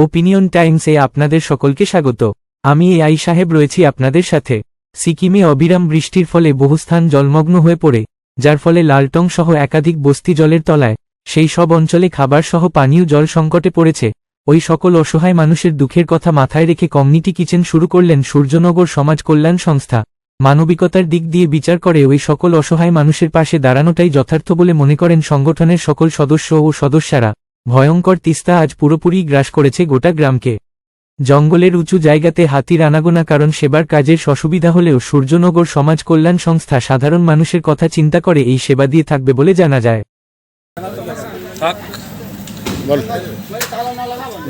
Opinion টাইমসে আপনাদের সকলকে স্বাগত। আমি এ আই সাহেব রয়েছি আপনাদের সাথে। সিকিমে অবিরাম বৃষ্টির ফলে বহু স্থান জলমগ্ন হয়ে পড়ে, যার ফলে লালটং সহ একাধিক বস্তি জলের তলায়, সেই সব অঞ্চলে খাবার সহ পানীয় জল সংকটে পড়েছে। ওই সকল অসহায় মানুষের দুঃখের কথা মাথায় রেখে কমিউনিটি কিচেন শুরু করলেন সূর্যনগর সমাজ কল্যাণ সংস্থা। মানবিকতার দিক দিয়ে বিচার করে ওই সকল অসহায় মানুষের পাশে দাঁড়ানোটাই যথার্থ বলে মনে করেন সংগঠনের সকল সদস্য ও সদস্যরা। ভয়ঙ্কর তিস্তা আজ পুরোপুরি গ্রাস করেছে গোটা গ্রামকে। জঙ্গলের উঁচু জায়গাতে হাতির আনাগোনা কারণ সেবার কাজের অসুবিধা হলেও সূর্যনগর সমাজ কল্যাণ সংস্থা সাধারণ মানুষের কথা চিন্তা করে এই সেবা দিয়ে থাকবে বলে জানা যায়।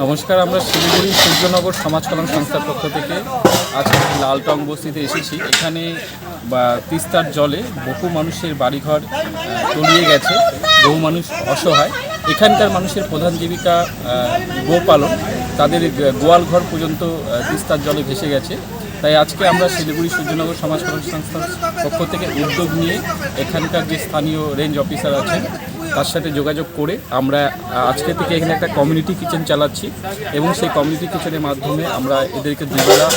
নমস্কার আমরা শিলিগুড়ি সূর্যনগর সমাজ কল্যাণ সংস্থার পক্ষ থেকে আজকে লালটং বস্তিতে এসেছি। এখানে বা তিস্তার জলে বহু মানুষের বাড়িঘর তলিয়ে গেছে। বহু মানুষ অসহায়। এখানকার মানুষের প্রধান জীবিকা গোপালন। তাদের গোয়াল ঘর পর্যন্ত তিস্তার জলে ভেসে গেছে। তাই আজকে আমরা শিলিগুড়ি সূর্যনগর সমাজ কল্যাণ সংস্থার পক্ষ থেকে উদ্যোগ নিয়ে এখানকার যে স্থানীয় রেঞ্জ অফিসার আছেন, তার সাথে যোগাযোগ করে আমরা আজকে থেকে এখানে একটা কমিউনিটি কিচেন চালাচ্ছি এবং সেই কমিউনিটি কিচেনের মাধ্যমে আমরা এদেরকে দুবেলা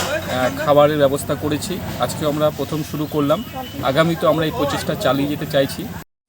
খাবারের ব্যবস্থা করেছি। আজকে আমরা প্রথম শুরু করলাম। আগামীতে আমরা এই প্রচেষ্টা চালিয়ে যেতে চাইছি।